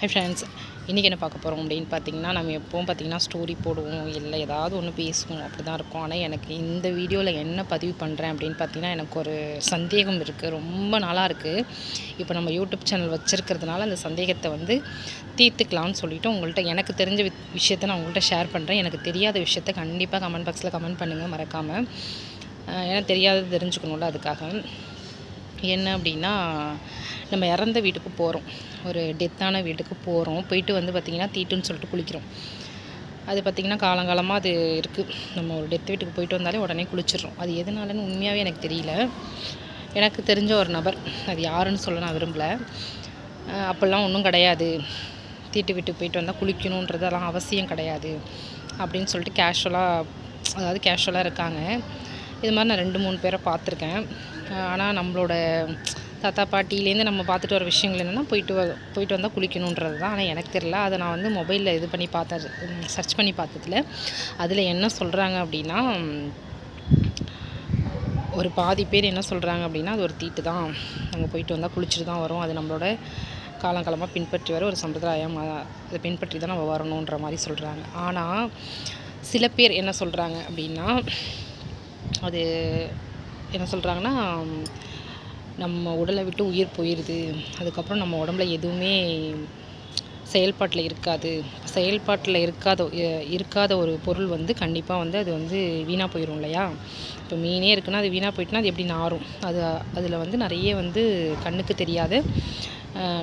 Hi friends இன்றைக்கி என்ன பார்க்க போகிறோம் அப்படின்னு பார்த்தீங்கன்னா நம்ம எப்போவும் பார்த்திங்கன்னா ஸ்டோரி போடுவோம் இல்லை ஏதாவது ஒன்று பேசுவோம் அப்படி தான் இருக்கும். ஆனால் எனக்கு இந்த வீடியோவில் என்ன பதிவு பண்ணுறேன் அப்படின்னு பார்த்தீங்கன்னா எனக்கு ஒரு சந்தேகம் இருக்குது ரொம்ப நாளாக இருக்குது இப்போ நம்ம யூடியூப் சேனல் வச்சுருக்கிறதுனால அந்த சந்தேகத்தை வந்து தீர்த்துக்கலாம்னு சொல்லிட்டு உங்கள்கிட்ட எனக்கு தெரிஞ்ச விஷயத்த விஷயத்தை நான் உங்கள்கிட்ட ஷேர் பண்ணுறேன் எனக்கு தெரியாத விஷயத்த கண்டிப்பாக கமெண்ட் பாக்ஸில் கமெண்ட் பண்ணுங்கள் மறக்காமல் ஏன்னா தெரியாதது தெரிஞ்சுக்கணும்ல அதுக்காக. என்ன அப்படின்னா நம்ம இறந்த வீட்டுக்கு போகிறோம் ஒரு டெத்தான வீட்டுக்கு போகிறோம் போயிட்டு வந்து பார்த்திங்கன்னா தீட்டுன்னு சொல்லிட்டு குளிக்கிறோம். அது பார்த்திங்கன்னா காலங்காலமாக அது இருக்குது நம்ம ஒரு டெத் வீட்டுக்கு போயிட்டு வந்தாலே உடனே குளிச்சிடுறோம். அது எதனாலன்னு உண்மையாகவே எனக்கு தெரியல. எனக்கு தெரிஞ்ச ஒரு நபர். அது யாருன்னு சொல்ல நான் விரும்பலை. அப்போல்லாம் ஒன்றும் கிடையாது. தீட்டு வீட்டுக்கு போயிட்டு வந்தால் குளிக்கணுன்றது அதெல்லாம் அவசியம் கிடையாது. அப்படின்னு சொல்லிட்டு கேஷுவலாக அதாவது கேஷுவலாக இருக்காங்க. இது மாதிரி நான் ரெண்டு மூணு பேரை பார்த்துருக்கேன். ஆனால் நம்மளோட தாத்தா பாட்டிலேருந்து நம்ம பார்த்துட்டு வர விஷயங்கள் என்னென்னா போயிட்டு வ போயிட்டு வந்தால் குளிக்கணுன்றது தான். ஆனால் எனக்கு தெரில அதை நான் வந்து மொபைலில் இது பண்ணி பார்த்தேன் சர்ச் பண்ணி பார்த்ததுல அதில் என்ன சொல்கிறாங்க அப்படின்னா ஒரு பாதி பேர் என்ன சொல்கிறாங்க அப்படின்னா அது ஒரு தீட்டு தான். அங்கே போயிட்டு வந்தால் குளிச்சுட்டு தான் வரும். அது நம்மளோட காலங்காலமாக பின்பற்றி வர ஒரு சம்பிரதாயம். அதை பின்பற்றி தான் நம்ம வரணுன்ற மாதிரி சொல்கிறாங்க ஆனால் சில பேர் என்ன சொல்கிறாங்க அப்படின்னா அது என்ன சொல்கிறாங்கன்னா நம்ம உடலை விட்டு உயிர் போயிடுது. அதுக்கப்புறம் நம்ம உடம்புல எதுவுமே செயல்பாட்டில் இருக்காது. செயல்பாட்டில் இருக்காத இருக்காத ஒரு பொருள் வந்து கண்டிப்பாக வந்து அது வந்து வீணாக போயிடும் இல்லையா? இப்போ மீனே இருக்குன்னா அது வீணாக போயிட்டுனா அது எப்படி நாரும்? அது அதில் வந்து நிறைய வந்து கண்ணுக்கு தெரியாத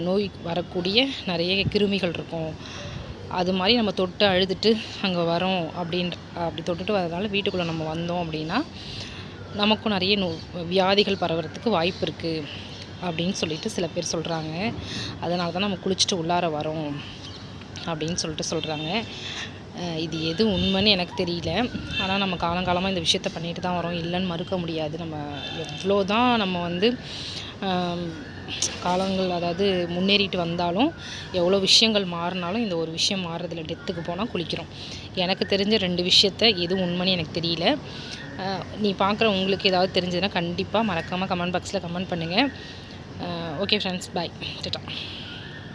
நோய் வரக்கூடிய நிறைய கிருமிகள் இருக்கும். அது மாதிரி நம்ம தொட்டு அழுதுட்டு அங்கே வரோம் அப்படின்ற அப்படி தொட்டுட்டு வரதுனால வீட்டுக்குள்ளே நம்ம வந்தோம் அப்படின்னா நமக்கும் நிறைய நோ வியாதிகள் பரவுறதுக்கு வாய்ப்பு இருக்குது அப்படின்னு சொல்லிட்டு சில பேர் சொல்கிறாங்க அதனால தான் நம்ம குளிச்சுட்டு உள்ளார வரோம் அப்படின்னு சொல்லிட்டு சொல்கிறாங்க இது எது உண்மைன்னு எனக்கு தெரியல. ஆனால் நம்ம காலங்காலமாக இந்த விஷயத்த பண்ணிட்டு தான் வரோம். இல்லைன்னு மறுக்க முடியாது. நம்ம எவ்வளோ தான் நம்ம வந்து காலங்கள் அதாவது முன்னேறிட்டு வந்தாலும் எவ்வளோ விஷயங்கள் மாறினாலும் இந்த ஒரு விஷயம் மாறுறதில்ல டெத்துக்கு போனால் குளிக்கிறோம். எனக்கு தெரிஞ்ச ரெண்டு விஷயத்த எது உண்மைன்னு எனக்கு தெரியல. நீ பார்க்குற உங்களுக்கு ஏதாவது தெரிஞ்சதுன்னா கண்டிப்பாக மறக்காமல் கமெண்ட் பாக்ஸில் கமெண்ட் பண்ணுங்கள் ஓகே ஃப்ரெண்ட்ஸ் பாய் டட்டா